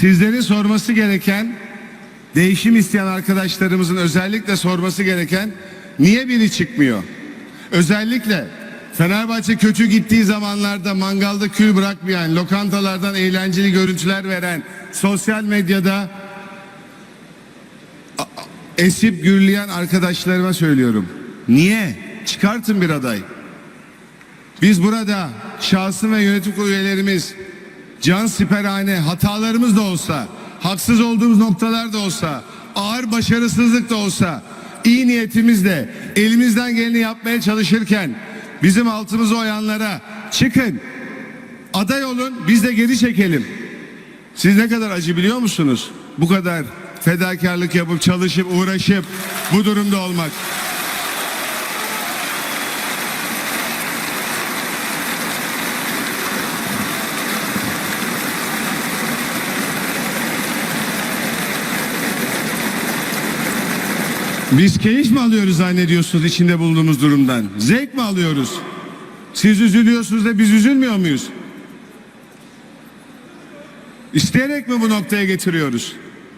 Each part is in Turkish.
sizlerin sorması gereken değişim isteyen arkadaşlarımızın özellikle sorması gereken niye biri çıkmıyor? Özellikle Fenerbahçe kötü gittiği zamanlarda mangalda kül bırakmayan, lokantalardan eğlenceli görüntüler veren, sosyal medyada esip gürleyen arkadaşlarıma söylüyorum. Niye? Çıkartın bir aday. Biz burada şahsım ve yönetim üyelerimiz can siperhane hatalarımız da olsa, haksız olduğumuz noktalar da olsa, ağır başarısızlık da olsa, iyi niyetimizle elimizden geleni yapmaya çalışırken bizim altımıza oyanlara çıkın, aday olun, biz de geri çekelim. Siz ne kadar acı biliyor musunuz? Bu kadar fedakarlık yapıp çalışıp uğraşıp bu durumda olmak. Biz keyif mi alıyoruz zannediyorsunuz içinde bulunduğumuz durumdan? Zevk mi alıyoruz? Siz üzülüyorsunuz da biz üzülmüyor muyuz? İsteyerek mi bu noktaya getiriyoruz?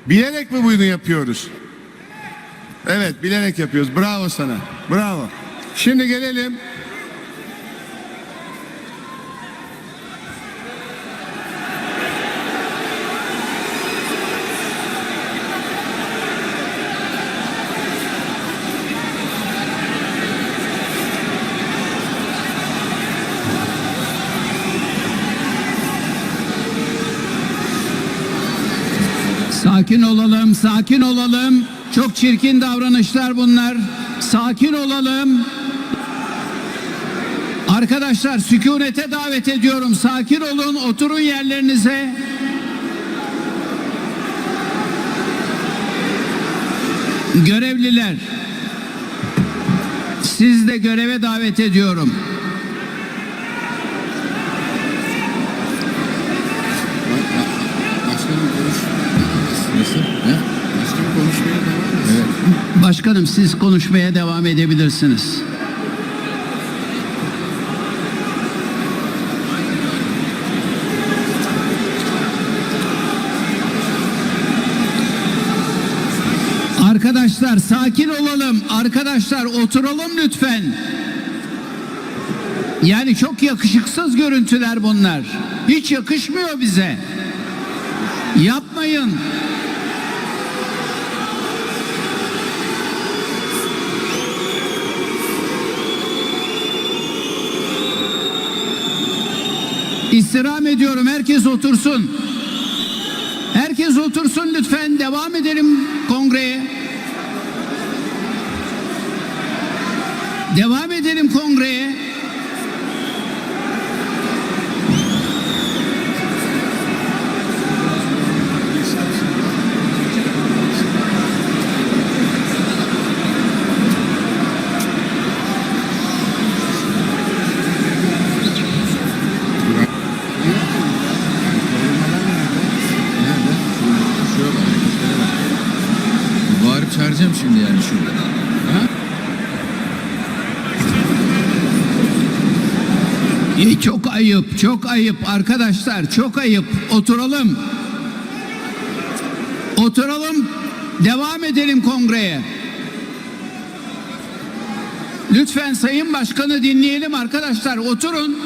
Bilerek mi bunu yapıyoruz? Evet bilerek yapıyoruz. Bravo sana. Bravo. Şimdi gelelim. Sakin olalım, sakin olalım. Çok çirkin davranışlar bunlar. Sakin olalım. Arkadaşlar sükunete davet ediyorum. Sakin olun, oturun yerlerinize. Görevliler. Siz de göreve davet ediyorum. Başkanım konuş. Nasıl? Ne? Başkanım konuşmaya devam et. Evet. Başkanım siz konuşmaya devam edebilirsiniz. Arkadaşlar sakin olalım. Arkadaşlar oturalım lütfen. Yani çok yakışıksız görüntüler bunlar. Hiç yakışmıyor bize. Yapmayın. İstirham ediyorum. Herkes otursun. Herkes otursun lütfen. Devam edelim kongreye. Devam edelim kongreye. Çağıracağım şimdi yani şurada. Ha? İyi, çok ayıp, çok ayıp arkadaşlar, çok ayıp. Oturalım. Oturalım. Devam edelim kongreye. Lütfen Sayın Başkanı dinleyelim arkadaşlar. Oturun.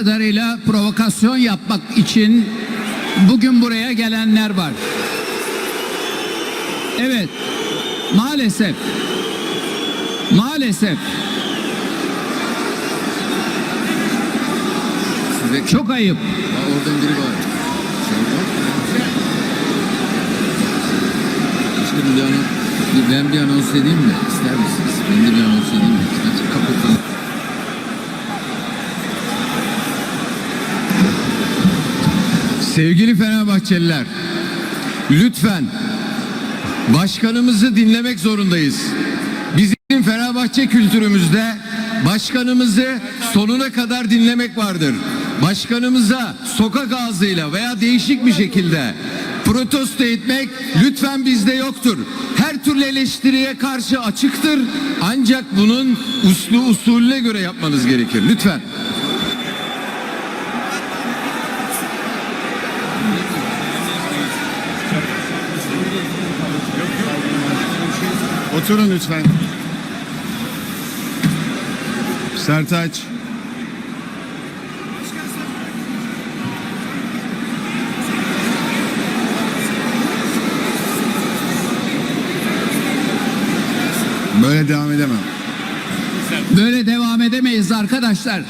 Kadarıyla provokasyon yapmak için bugün buraya gelenler var. Evet. Maalesef. Maalesef. Size Çok ayıp. Aa, oradan biri var. Dışarıda. Başkanım bir anons, ben bir anons edeyim mi? İster misiniz? Ben de bir anons edeyim mi? Sevgili Fenerbahçeliler, lütfen başkanımızı dinlemek zorundayız. Bizim Fenerbahçe kültürümüzde başkanımızı sonuna kadar dinlemek vardır. Başkanımıza sokak ağzıyla veya değişik bir şekilde protesto etmek lütfen bizde yoktur. Her türlü eleştiriye karşı açıktır. Ancak bunun uslu usulüne göre yapmanız gerekir. Lütfen. Oturun lütfen. Sertaç. Böyle devam edemem. Böyle devam edemeyiz arkadaşlar.